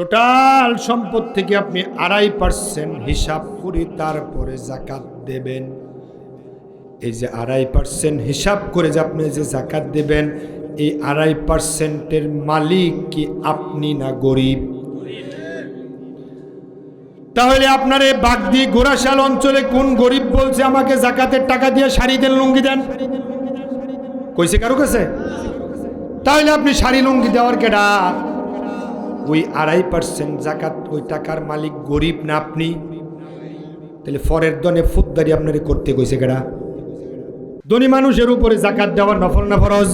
Total সম্পদ থেকে আপনি আড়াই পার্সেন্ট হিসাব করে তারপরে জাকাত দেবেন। এই যে আড়াই পার্সেন্ট হিসাব করে যে আপনি যে জাকাত দেবেন, এই আড়াই পার্সেন্টের মালিক কি আপনি না গরিব? তাহলে আপনার এই বাগদি গোরাশাল অঞ্চলে কোন গরিব বলছে, আমাকে জাকাতের টাকা দিয়ে শাড়ি দেন, লুঙ্গি দেন কইছে কারও কাছে? তাহলে আপনি শাড়ি, লুঙ্গি দেওয়ার কেডা? ওই আড়াই পার্সেন্ট জাকাত, ওই টাকার মালিক গরিব না আপনি? তাহলে ফরের দনে ফুদ্দারি আপনারে করতে কইছে কেডা? ধনী মানুষের উপরে জাকাত দেওয়া নফল না ফরজ?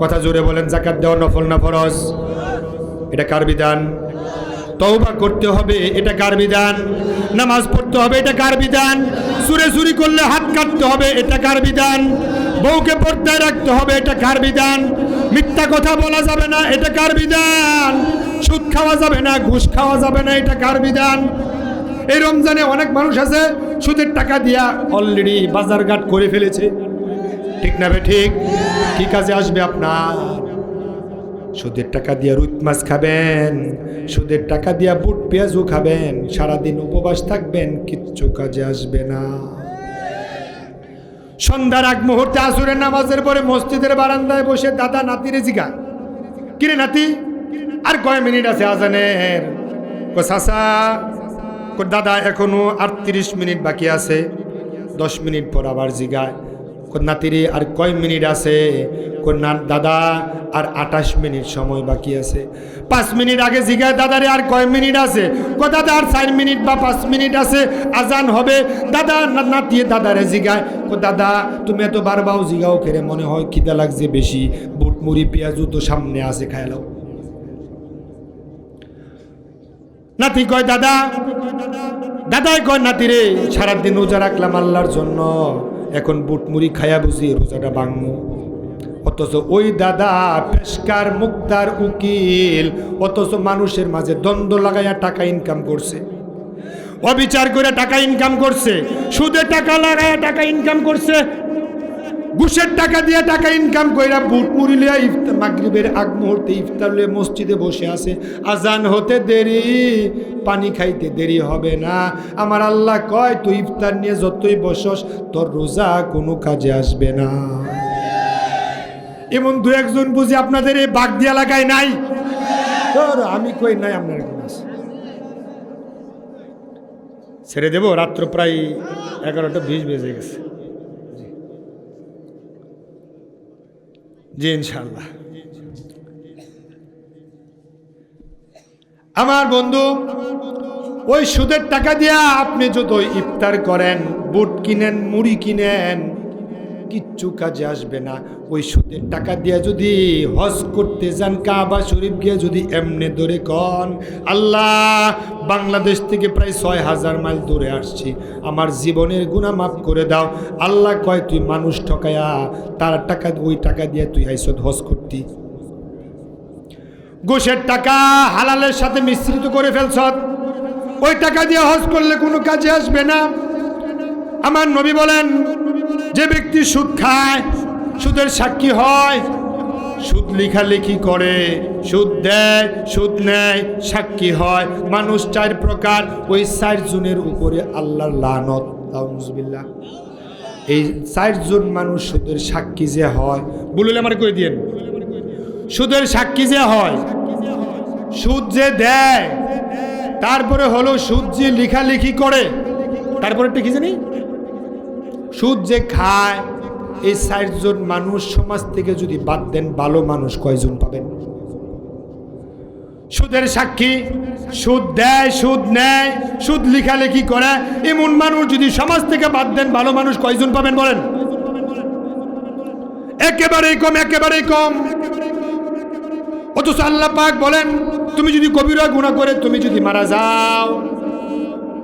কথা জোরে বলেন, জাকাত দেওয়া নফল না ফরজ? এটা কার বিধান? তওবা করতে হবে, এটা কার বিধান? নামাজ পড়তে হবে, এটা কার বিধান? সুরে সুরি করলে হাত কাটতে হবে, এটা কার বিধান? বউকে পর্দায় রাখতে হবে, এটা কার বিধান? মিথ্যা কথা বলা যাবে না, এটা কার বিধান? সুদ খাওয়া যাবে না, ঘুষ খাওয়া যাবে না, এটা কার বিধান? এই রমজানে অনেক মানুষ আছে, সুদের টাকা দিয়া অলরেডি বাজারঘাট করে ফেলেছে। ঠিক না ঠিক? কি কাজে আসবে আপনার? সুদের টাকা দিয়া রুট মাছ খাবেন, সুদের টাকা দিয়া বুট পেঁয়াজও খাবেন, সারাদিন উপবাস থাকবেন, কিচ্ছু কাজে আসবে না। সন্ধ্যার আগ মুহূর্তে আসুরের নামাজের পরে মসজিদের বারান্দায় বসে দাদা নাতিরে জিগা। কিরে নাতি? আর কয় মিনিট আছে আজানের? কো সাসা, কো দাদা, এখনও আটত্রিশ মিনিট বাকি আছে। দশ মিনিট পর আবার জিগায়। কো নাতিরে, আর কয় মিনিট আছে? কো না, দাদা, আর আঠাশ মিনিট সময় বাকি আছে। পাঁচ মিনিট আগে জিগায় দাদারে, আর কয় মিনিট আছে? কো দাদা, আর চার মিনিট বা পাঁচ মিনিট আছে, আজান হবে। দাদা নাতিয়ে দাদারে জিগায়। কো দাদা, তুমি এত বারবাও জিগাও খেরে মনে হয় খিদা লাগছে বেশি। বুট মুড়ি পেঁয়াজু তো সামনে আছে খায়ালাও নাতি কয়, দাদা। দাদাই কয়, নাতি রে, সারাদিন রোজা রাখলাম আল্লাহর জন্য। এখন বুট মুড়ি খায়া বুঝি রোজাটা ভাঙমু অথচ ওই দাদা পেশকার, মুক্তার উকিল, অথচ মানুষের মাঝে দ্বন্দ্ব লাগাইয়া টাকা ইনকাম করছে। অবিচার করে টাকা ইনকাম করছে, সুদে টাকা লাগাইয়া টাকা ইনকাম করছে ঘুষের টাকা দিয়ে টাকা ইনকাম কইরা বুট মুড়ি লিয়া ইফতার মাগরিবের আগ মুহূর্তে ইফতার লিয়ে মসজিদে বসে আছে। আজান হতে দেরি, পানি খাইতে দেরি হবে না। আমার আল্লাহ কয়, তুই ইফতার নিয়ে যতই বসস, তোর রোজা কোনো কাজে আসবে না। এমন দু একজন বুঝি আপনাদের এই বাগদি এলাকায় নাই? তোর আমি কই নাই, আপনার। ছেড়ে দেবো, রাত্র প্রায় এগারোটা বিশ বেজে গেছে। জি ইনশাল্লাহ আমার বন্ধু, ওই সুদের টাকা দিয়া আপনি যদি ইফতার করেন, বুট কিনেন, মুড়ি কিনেন কিচ্ছু কাজে আসবে না। ওই সুদের টাকা দিয়ে যদি হজ করতে যান কাবা শরীফ গিয়ে যদি এমনি ধরে কন, আল্লাহ, বাংলাদেশ থেকে প্রায় ছয় হাজার মাইল দূরে আসছি। আমার জীবনের গুণা মাফ করে দাও। আল্লাহ কয়, তুই মানুষ ঠকায়া, তার টাকা, ওই টাকা দিয়ে তুই আইসত হজ করতি। গোশের টাকা হালালের সাথে মিশ্রিত করে ফেলছ। ওই টাকা দিয়ে হজ করলে কোনো কাজে আসবে না। আমার নবী বলেন, যে ব্যক্তি সুদ খায়, সুদের সাক্ষী হয়, সুদ লেখালেখি করে, সুদ দেয়, সুদ নেয়, সাক্ষী হয়। মানুষ চার প্রকার, ওই চার জনের উপরে আল্লাহর লানত। আউযুবিল্লাহ। এই চারজন মানুষ সুদের সাক্ষী যে হয় বললে আমার কই দিয়েন। সুদের সাক্ষী যে হয়, সুদ যে দেয়, তারপরে হলো সুদ যে লেখালেখি করে, তারপরে কি জানি? সুদ যে খায়, এই চারজন মানুষ সমাজ থেকে যদি বাদ দেন, ভালো মানুষ কয়জন পাবেন? সুদের সাক্ষী, সুদ দেয়, সুদ নেয়, সুদ লেখালেখি করে। এমন মানুষ যদি সমাজ থেকে বাদ দেন, ভালো মানুষ কয়জন পাবেন বলেন? একেবারেই কম একেবারেই কম। অথচ আল্লাহ পাক বলেন, তুমি যদি কবিরা গুণা করে, তুমি যদি মারা যাও,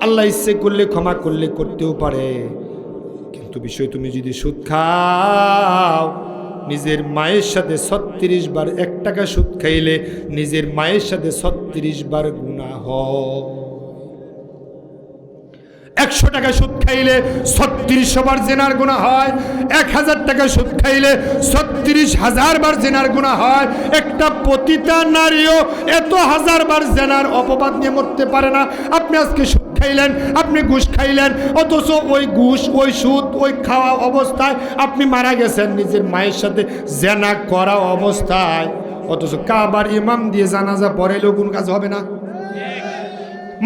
আল্লাহ ইচ্ছে করলে ক্ষমা করলে করতেও পারে। কিন্তু বিষয় তুমি যদি সুদ খাও, নিজের মায়ের সাথে ছত্রিশ বার এক টাকা সুদ খাইলে নিজের মায়ের সাথে ছত্রিশ বার গুণা হয়। একশো টাকা সুদ খাইলে ছত্রিশশো বার জেনার গুণা হয়, এক হাজার টাকা সুদ খাইলে ছত্রিশ হাজার বার জেনার গুণা হয়। একটা পতিতা নারীও এত হাজার বার জেনার অপবাদ নিয়ে মরতে পারে না। আপনি আজকে সুদ খাইলেন, আপনি ঘুষ খাইলেন, অথচ ওই ঘুষ, ওই সুদ, ওই খাওয়া অবস্থায় আপনি মারা গেছেন নিজের মায়ের সাথে জেনা করা অবস্থায়। অথচ কাবার ইমাম দিয়ে জানাজা পড়াইলেও কোন কাজ হবে না।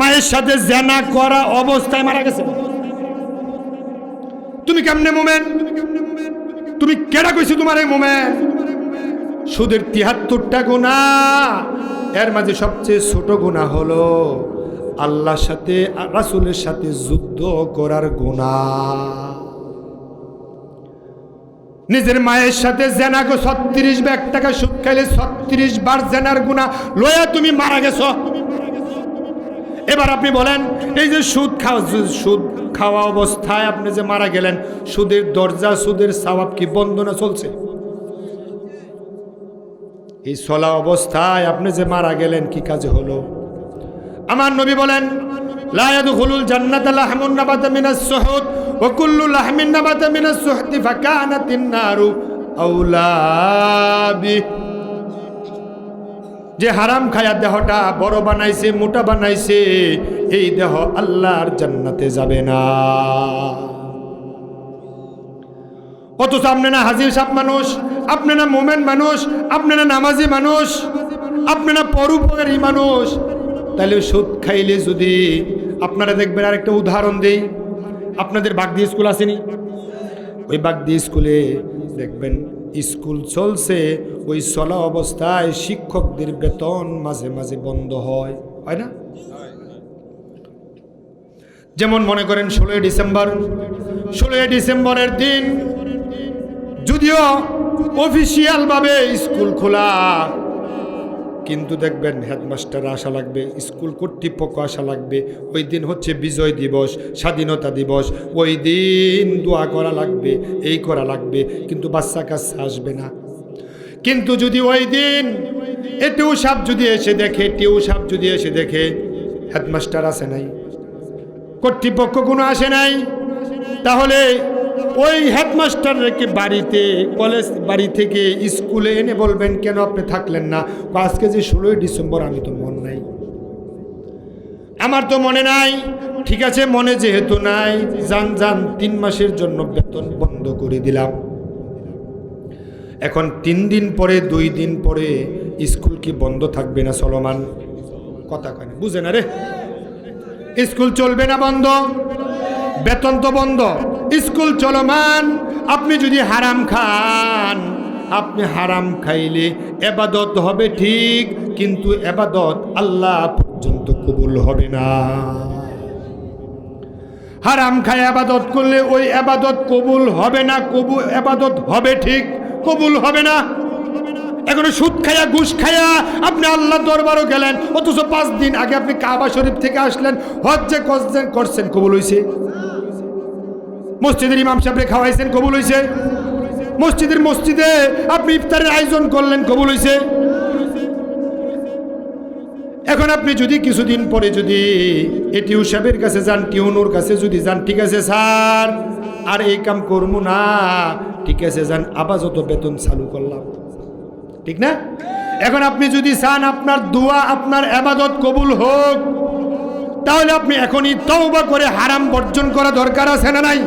মায়ের সাথে জেনা করা অবস্থায় মারা গেছে। তুমি কেমনে মোমেন? তুমি কেডা কইছো তোমার এই মোমেন? সুদের তিয়াত্তরটা গুণা এর মাঝে সবচেয়ে ছোট গুণা হলো আল্লাহর সাথে, রাসুলের সাথে যুদ্ধ করার গুণা নিজের মায়ের সাথে জেনাকে ছত্রিশ ব্যাগ টাকা সুদ খাইলে ছত্রিশ বার জেনার গুণা লয়া তুমি মারা গেছো। এবার আপনি বলেন, এই যে সুদ খাওয়া সুদ খাওয়া অবস্থায় আপনি যে মারা গেলেন, সুদের দরজা, সুদের সওয়াব কি বন্ধ না চলছে? এই চলা অবস্থায় আপনি যে মারা গেলেন, কি কাজে হলো? আমার নবী বলেন জান্নাতা যে হারাম খায়া দেহটা বড় বানাইছে, মোটা বানাইছে, এই দেহ আল্লাহর জান্নাতে যাবে না। অথচ আপনি না হাজির সাপ মানুষ, আপনি না মোমেন মানুষ, আপনি না নামাজি মানুষ, আপনি না পরোপকারী মানুষ তাহলে সুদ খাইলে যদি আপনারা দেখবেন আরেকটা উদাহরণ দেই। আপনাদের বাগদি স্কুল আসেনি? ওই বাগদি স্কুলে দেখবেন স্কুল চলছে, ওই চলা অবস্থায় শিক্ষকদের বেতন মাঝে মাঝে বন্ধ হয়। হয় না? যেমন মনে করেন ষোলোই ডিসেম্বর। ষোলোই ডিসেম্বরের দিন যদিও অফিসিয়ালভাবে স্কুল খোলা কিন্তু দেখবেন হেডমাস্টার আসা লাগবে, স্কুল কর্তৃপক্ষ আসা লাগবে। ওই দিন হচ্ছে বিজয় দিবস, স্বাধীনতা দিবস, ওই দিন দোয়া করা লাগবে, এই করা লাগবে, কিন্তু বাচ্চা কাচ্চা আসবে না। কিন্তু যদি ওই দিন এ টিউ সাপ যদি এসে দেখে টিউ সাপ যদি এসে দেখে, হেডমাস্টার আসে নাই, কর্তৃপক্ষ কোনো আসে নাই, তাহলে ওই হেডমাস্টার হেডমাস্টারকে বাড়িতে, কলেজ বাড়ি থেকে স্কুলে এনে বলবেন, কেন আপনি থাকলেন না? আজকে যে ষোলোই ডিসেম্বর, আমি তো মন নাই। আমার তো মনে নাই। ঠিক আছে, মনে যেহেতু নাই, যান যান, তিন মাসের জন্য বেতন বন্ধ করে দিলাম। এখন তিন দিন পরে, দুই দিন পরে স্কুল কি বন্ধ থাকবে না চলমান কথা কয় না, বুঝে না রে? স্কুল চলবে না বন্ধ? বেতন তো বন্ধ। স্কুল চলমান, আপনি যদি হারাম খান, আপনি হারাম খাইলে এবাদত হবে ঠিক, কিন্তু এবাদত আল্লাহ পর্যন্ত কবুল হবে না। হারাম খায় আবাদত করলে ওই আবাদত কবুল হবে না কবুল আবাদত হবে ঠিক, কবুল হবে না। এখন সুদ খায়া, ঘুষ খায়া আপনি আল্লাহ দরবারও গেলেন, অথচ পাঁচ দিন আগে আপনি কাবা শরীফ থেকে আসলেন, হজ্জে করছেন করছেন, কবুল হয়েছে মসজিদের ইমাম সাহেবরে খাওয়াইছেন, কবুল হয়েছে মসজিদের মসজিদে আপনি ইফতারের আয়োজন করলেন, কবুল হয়েছে এখন আপনি যদি কিছুদিন পরে যদি এ টিউ সাহেবের কাছে যান, টিউনুর কাছে যদি যান, ঠিক আছে স্যার, আর এই কাম করব না, ঠিক আছে যান আপাতত বেতন চালু করলাম। ঠিক না? এখন আপনি যদি চান, আপনার দোয়া, আপনার আবাদত কবুল হোক, তাহলে আপনি এখনই তওবা করে হারাম বর্জন করা দরকার আছে না নাই?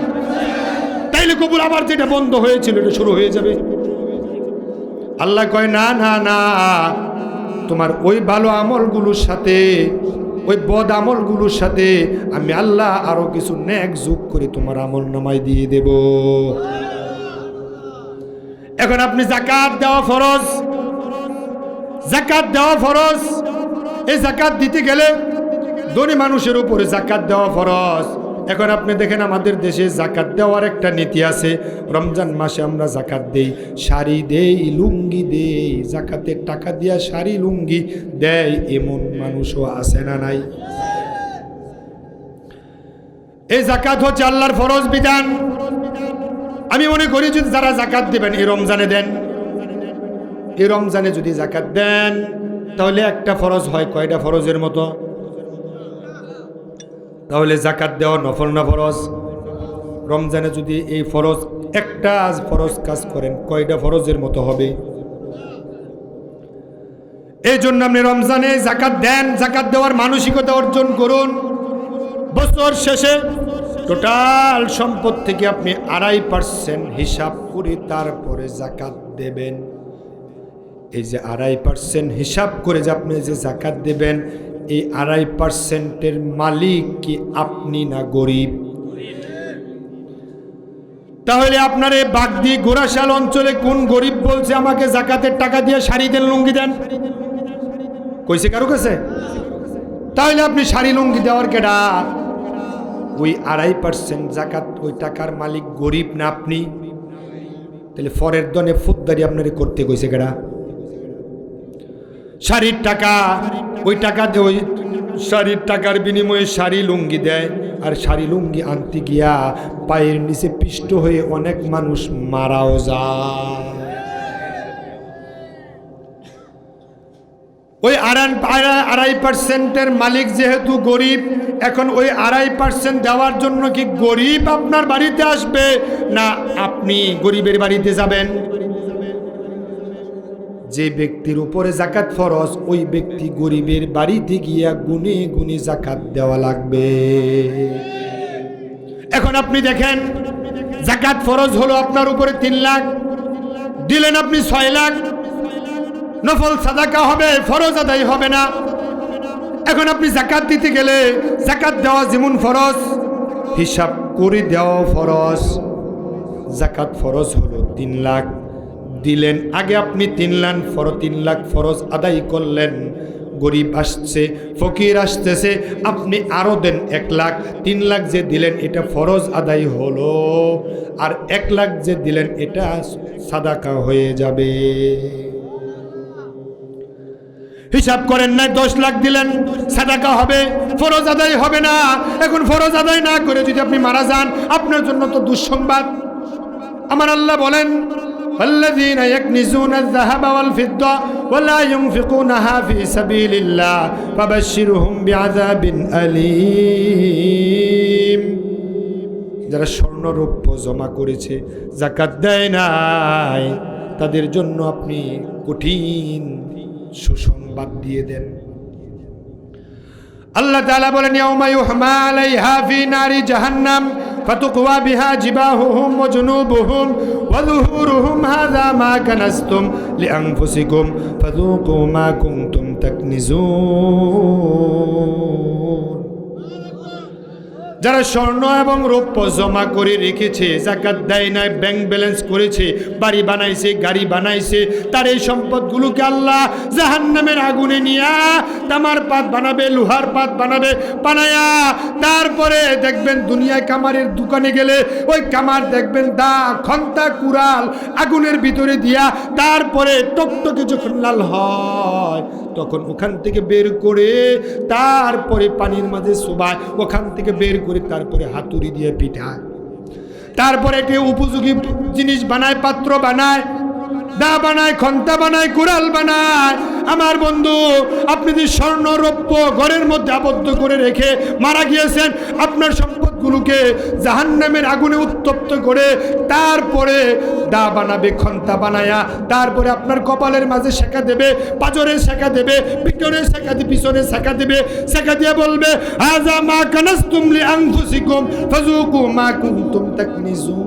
তাইলে কবুল আবার যেটা বন্ধ হয়েছিল, এটা শুরু হয়ে যাবে। আল্লাহ কয়, না না না, তোমার ওই ভালো আমলগুলোর সাথে, ওই বদ আমলগুলোর সাথে আমি আল্লাহ আরও কিছু ন্যাক যোগ করে তোমার আমল নামাই দিয়ে দেব। এখন আপনি জাকাত দেওয়া ফরজ। জাকাত দেওয়া ফরজ। এই জাকাত দিতে গেলে ধনী মানুষের উপরে জাকাত দেওয়া ফরজ। এখন আপনি দেখেন আমাদের দেশে জাকাত দেওয়ার একটা নীতি আছে। রমজান মাসে আমরা জাকাত দেই, শাড়ি দেই, লুঙ্গি দেই, জাকাতের টাকা দিয়া শাড়ি, লুঙ্গি দেয়, এমন মানুষও আছে না নাই? এই জাকাত হচ্ছে আল্লাহর ফরজ বিধান। আমি মনে করি যদি যারা জাকাত দেবেন, এই রমজানে দেন। এই রমজানে যদি জাকাত দেন, তাহলে একটা ফরজ হয়, কয়টা ফরজের মতো? তাহলে জাকাত দেওয়া নফল না ফরজ? রমজানে যদি এই ফরজ, একটা আজ ফরজ কাজ করেন, কয়টা ফরজের মতো হবে? এই জন্য আপনি রমজানে জাকাত দেন জাকাত দেওয়ার মানসিকতা অর্জন করুন। বছর শেষে টোটাল সম্পদ থেকে আপনি আড়াই পার্সেন্ট হিসাব করে তারপরে জাকাত দেবেন। এই যে আড়াই পার্সেন্ট হিসাব করে যে আপনি যে জাকাত দেবেন এই আড়াই পার্সেন্টের মালিক কি আপনি না গরিব? তাহলে আপনার এই বাগদি গোরাশাল অঞ্চলে কোন গরিব বলছে আমাকে জাকাতের টাকা দিয়ে শাড়ি দেন, লুঙ্গি দেন? কইছে কারও কাছে? তাহলে আপনি শাড়ি, লুঙ্গি দেওয়ার কেডা? ওই আড়াই পার্সেন্ট জাকাত, ওই টাকার মালিক গরিব না আপনি? তাহলে ফরের দনে ফুদ্দারি আপনারে করতে কইছে কেডা? শাড়ির টাকা। ওই টাকা ওই শাড়ির টাকার বিনিময়ে শাড়ি লুঙ্গি দেয়। আর শাড়ি লুঙ্গি আনতে গিয়া পায়ের নিচে পিষ্ট হয়ে অনেক মানুষ মারাও যায়। ওই আড়াই পার্সেন্টের মালিক যেহেতু গরিব, এখন ওই আড়াই পার্সেন্ট দেওয়ার জন্য কি গরিব আপনার বাড়িতে আসবে? না, আপনি গরিবের বাড়িতে যাবেন। যে ব্যক্তির উপরে জাকাত ফরজ, ওই ব্যক্তি গরিবের বাড়িতে গিয়া গুনে গুনে জাকাত দেওয়া লাগবে। এখন আপনি দেখেন, জাকাত ফরজ হলো আপনার উপরে তিন লাখ, দিলেন আপনি ছয় লাখ, নফল সাদাকা হবে, ফরজ আদায় হবে না। এখন আপনি জাকাত দিতে গেলে জাকাত দেওয়া যেমন ফরজ, হিসাব করে দেওয়া ফরজ। জাকাত ফরজ হলো তিন লাখ। দিলেন, আগে আপনি তিন লাখ ফর তিন লাখ ফরজ আদায় করলেন। গরিব আসছে, ফকির আসতেছে, আপনি আরও দেন এক লাখ। তিন লাখ যে দিলেন, এটা ফরজ আদায় হলো। আর এক লাখ যে দিলেন, এটা সাদাকা হয়ে যাবে। হিসাব করেন না দশ লাখ দিলেন, সাদাকা হবে, ফরজ আদায় হবে না। এখন ফরজ আদায় না করে যদি আপনি মারা যান, আপনার জন্য তো দুঃসংবাদ। আমার আল্লাহ বলেন الذين يكنزون الذهب والفضة ولا ينفقونها في سبيل الله فبشرهم بعذاب أليم যারা স্বর্ণ রৌপ্য জমা করেছে জাকাত দেয় নাই তাদের জন্য আপনি কঠিন সুসংবাদ দিয়ে দেন আল্লাহ তাআলা বলেন ইয়াউমা ইউহমা আলাইহা ফি নারি জাহান্নাম জিবাহুহুম ওয়া জুনুবুহুম ওয়া যুহুরুহুম হাযা মা কানাসতুম লিআনফুসিকুম ফাযুকু মা কুনতুম তাকনিজুন যারা স্বর্ণ এবং রৌপ্য জমা করে রেখেছে জাকাত দেয় নাই ব্যাংক ব্যালেন্স করেছে, বাড়ি বানাইছে, গাড়ি বানাইছে, তার এই সম্পদগুলোকে আল্লাহ জাহান্নামের আগুনে নিয়া তামার পাত বানাবে, লোহার পাত বানাবে, বানায়া তারপরে দেখবেন দুনিয়ায় কামারের দোকানে গেলে ওই কামার দেখবেন দা, খন্তা, কুড়াল আগুনের ভিতরে দিয়া তারপরে টকটকে যখন লাল হয় তখন ওখান থেকে বের করে তারপরে পানির মাঝে শোবায়, ওখান থেকে বের করে তারপরে হাতুড়ি দিয়ে পিঠায় তারপরে একটি উপযোগী জিনিস বানায়, পাত্র বানায় দা বানায়, খন্তা বানায়, কুড়াল বানায়। আমার বন্ধু, আপনি যদি স্বর্ণ রৌপ্য ঘরের মধ্যে আবদ্ধ করে রেখে মারা গিয়েছেন, আপনার সম্পদগুলোকে জাহান্নামের আগুনে উত্তপ্ত করে তারপরে দা বানাবে, খন্তা বানায়া, তারপরে আপনার কপালের মাঝে শেখা দেবে, পাজরে শেখা দেবে পিছনে শেখা দিয়ে, পিছনে শেখা দেবে, শেখা দিয়ে বলবে আজা মা কানাস তুমলি আংফুসিকুম ফাজুকু মা কুনতুম তাকনিজুন।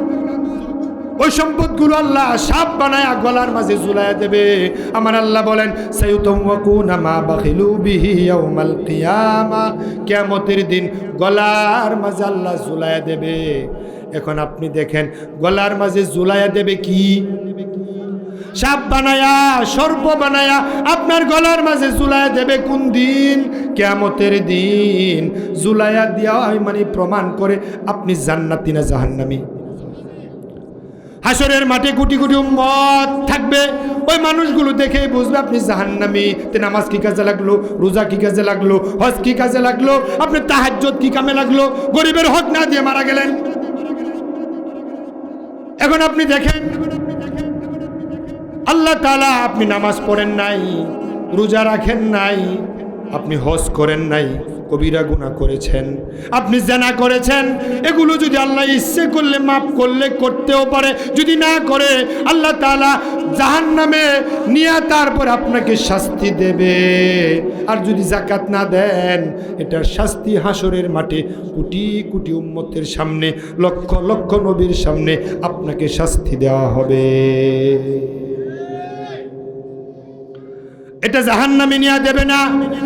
ওই সম্পদগুলো আল্লাহ সাপ বানায় গলার মাঝে ঝুলাইয়া দেবে। আমার আল্লাহ বলেন ইয়াউমাল দিন গলার মাঝে আল্লাহ ঝুলাইয়া দেবে। এখন আপনি দেখেন, গলার মাঝে ঝুলাইয়া দেবে কি? সাপ বানায়া, সর্প বানায়া আপনার গলার মাঝে জুলায়া দেবে কোন দিন? কেয়ামতের দিন জুলায়া দেওয়া মানে প্রমাণ করে আপনি জান্নাতি না জাহান্নামি। হাসরের মাঠে কোটি কোটি উম্মত থাকবে। ওই মানুষগুলো দেখেই বুঝবে আপনি জাহান্নামি। তে নামাজ কি কাজে লাগল? রোজা কি কাজে লাগল? হজ কি কাজে লাগল? আপনি তাহাজ্জত কি কামে লাগল? গরিবের হক না দিয়ে মারা গেলেন। এখন আপনি দেখেন, আল্লাহ তালা আপনি নামাজ পড়েন নাই, রোজা রাখেন নাই, আপনি হজ করেন নাই। কবিরা গুণা করেছেন। আপনি জানা করেছেন। এগুলো যদি আল্লাহ ইচ্ছে করলে মাফ করলে করতেও পারে। যদি না করে, আল্লাহ তালা জাহান নামে নিয়ে তারপর আপনাকে শাস্তি দেবে। আর যদি জাকাত না দেন এটার শাস্তি হাসরের মাঠে কোটি কোটি উম্মতের সামনে, লক্ষ লক্ষ নবীর সামনে আপনাকে শাস্তি দেওয়া হবে। এটা জাহান নামে নিয়ে দেবে না।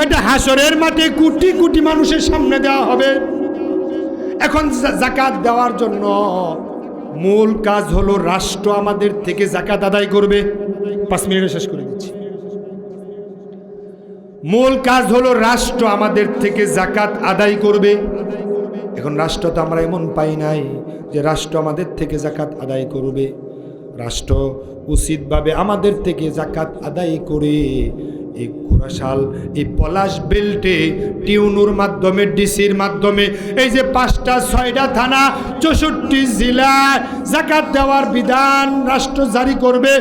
এটা হাসরের মাঠে কোটি কোটি মানুষের সামনে দেওয়া হবে। এখন জাকাত দেওয়ার জন্য মূল কাজ হলো রাষ্ট্র আমাদের থেকে জাকাত আদায় করবে। পাঁচ মিনিটে শেষ করে দিচ্ছি। মূল কাজ হলো রাষ্ট্র আমাদের থেকে জাকাত আদায় করবে। এখন রাষ্ট্র তো আমরা এমন পাই নাই যে রাষ্ট্র আমাদের থেকে জাকাত আদায় করবে। রাষ্ট্র উচিতভাবে আমাদের থেকে জাকাত আদায় করে। এই কুরাশাল এই পলাশ বেল্টে টিউনুর মাধ্যমে, ডিসির মাধ্যমে, এই যে পাঁচটা, ছয়টা থানা, চৌষট্টি জেলায় জাকাত দেওয়ার বিধান রাষ্ট্র জারি করবে।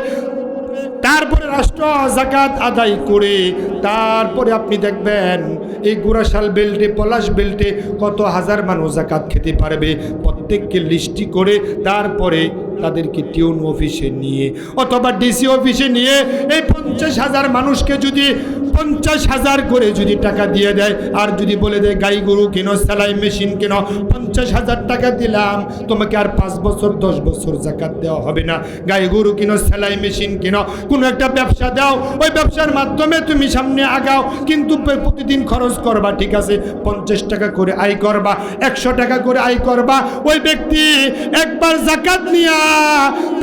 তারপরে রাষ্ট্র জাকাত আদায় করে। তারপরে আপনি দেখবেন এই গুড়াশাল বেল্টে, পলাশ বেল্টে কত হাজার মানুষ জাকাত খেতে পারবে। প্রত্যেককে লিস্টি করে তারপরে তাদেরকে টিউন অফিসে নিয়ে অথবা ডিসি অফিসে নিয়ে এই পঞ্চাশ হাজার মানুষকে যদি পঞ্চাশ হাজার করে যদি টাকা দিয়ে দেয়, আর যদি বলে দেয়, গাই গরু কেন, সেলাই মেশিন কেন, পঞ্চাশ হাজার টাকা দিলাম, তোমাকে আর পাঁচ বছর, দশ বছর জাকাত দেওয়া হবে না। গাই গরু কিনো, সেলাই মেশিন কিনো, কোনো একটা ব্যবসা দাও, ওই ব্যবসার মাধ্যমে তুমি সামনে আগাও, কিন্তু প্রতিদিন খরচ করবা, ঠিক আছে? পঞ্চাশ টাকা করে আয় করবা, একশো টাকা করে আয় করবা, ওই ব্যক্তি একবার জাকাত নিয়া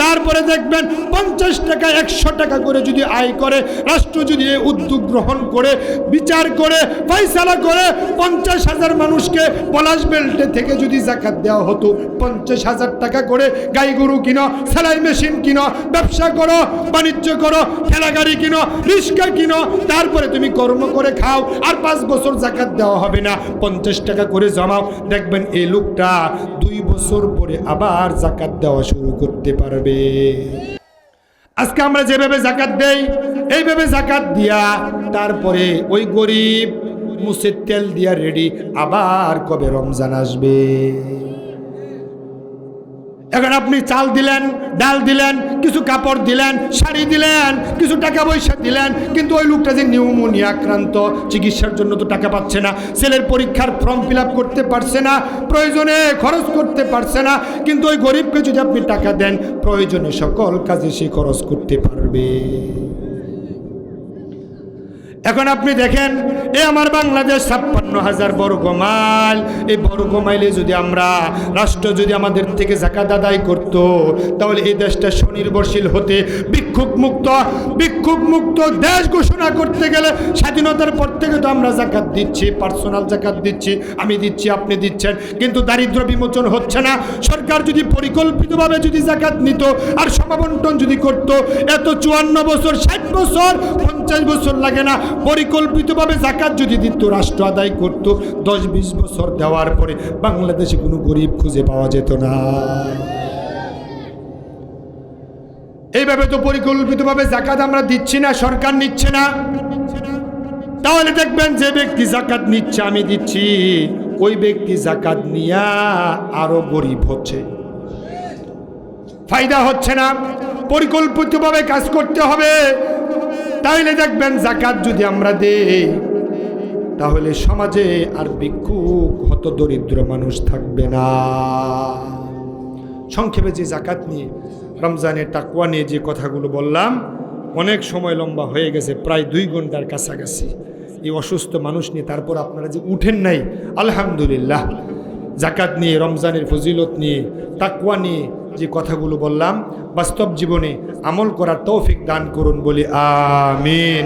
তারপরে দেখবেন পঞ্চাশ টাকা, একশো টাকা করে যদি আয় করে, রাষ্ট্র যদি এই উদ্যোগ গ্রহণ করে, বিচার করে, ফয়সালা করে, পঞ্চাশ হাজার মানুষকে পলাশ বেল্টে থেকে যদি জাকাত দেওয়া হতো, পঞ্চাশ হাজার টাকা করে গাই গরু কিনো, সেলাই মেশিন কিনো, ব্যবসা করো, বাণিজ্য করো, ঠেলা গাড়ি কিনো, রিক্সা কিনো, তারপরে তুমি কর্ম করে খাও, আর পাঁচ বছর জাকাত দেওয়া হবে না। পঞ্চাশ টাকা করে জমাও। দেখবেন এই লোকটা দুই বছর পরে আবার জাকাত দেওয়া শুরু করতে পারবে। আজকে আমরা যেভাবে জাকাত দেই, এইভাবে জাকাত দিয়া তারপরে ওই গরিব মুসের তেল দিয়া রেডি আবার কবে রমজান আসবে? এখন আপনি চাল দিলেন, ডাল দিলেন, কিছু কাপড় দিলেন, শাড়ি দিলেন, কিছু টাকা পয়সা দিলেন, কিন্তু ওই লোকটা যে নিউমোনিয়া আক্রান্ত, চিকিৎসার জন্য তো টাকা পাচ্ছে না ছেলের পরীক্ষার ফর্ম ফিল করতে পারছে না, প্রয়োজনে খরচ করতে পারছে না, কিন্তু ওই গরিবকে যদি আপনি টাকা দেন, প্রয়োজনে সকল কাজে সে খরচ করতে পারবে। এখন আপনি দেখেন, এ আমার বাংলাদেশ ছাপ্পান্ন হাজার বর্গ মাইল। এই বর্গ মাইলে যদি আমরা রাষ্ট্র যদি আমাদের থেকে জাকাত আদায় করত, তাহলে এই দেশটা স্বনির্ভরশীল হতে বিক্ষোভ মুক্ত বিক্ষোভ মুক্ত দেশ ঘোষণা করতে গেলে স্বাধীনতার পর থেকে তো আমরা জাকাত দিচ্ছি পার্সোনাল জাকাত দিচ্ছি, আমি দিচ্ছি, আপনি দিচ্ছেন। কিন্তু দারিদ্র বিমোচন হচ্ছে না। সরকার যদি পরিকল্পিতভাবে যদি জাকাত নিত আর সমাবন্টন যদি করত, এত চুয়ান্ন বছর, ষাট বছর, পঞ্চাশ বছর লাগে না। পরিকল্পিতভাবে জাকাত যদি দিত, রাষ্ট্র আদায় করত, দশ বিশ বছর দেওয়ার পরে বাংলাদেশে কোনো গরিব খুঁজে পাওয়া যেত না। এইভাবে তো পরিকল্পিতভাবে জাকাত আমরা দিচ্ছি না, সরকার নিচ্ছে না। তাহলে দেখবেন যে ব্যক্তি জাকাত নিচ্ছে, আমি দিচ্ছি। ওই ব্যক্তি জাকাত নিয়া আরও গরিব হচ্ছে। ফায়দা হচ্ছে না। পরিকল্পিতভাবে কাজ করতে হবে। তাহলে দেখবেন জাকাত যদি আমরা দেই, তাহলে সমাজে আর ভিক্ষুক, হত দরিদ্র মানুষ থাকবে না। সংক্ষেপে যে জাকাত নিয়ে, রমজানের টাকুয়া নিয়ে যে কথাগুলো বললাম, অনেক সময় লম্বা হয়ে গেছে, প্রায় দুই ঘণ্টার কাছাকাছি। এই অসুস্থ মানুষ নিয়ে তারপর আপনারা যে উঠেন নাই, আলহামদুলিল্লাহ। জাকাত নিয়ে, রমজানের ফজিলত নিয়ে তাকুয়া নিয়ে যে কথাগুলো বললাম, বাস্তব জীবনে আমল করার তৌফিক দান করুন বলি আমিন।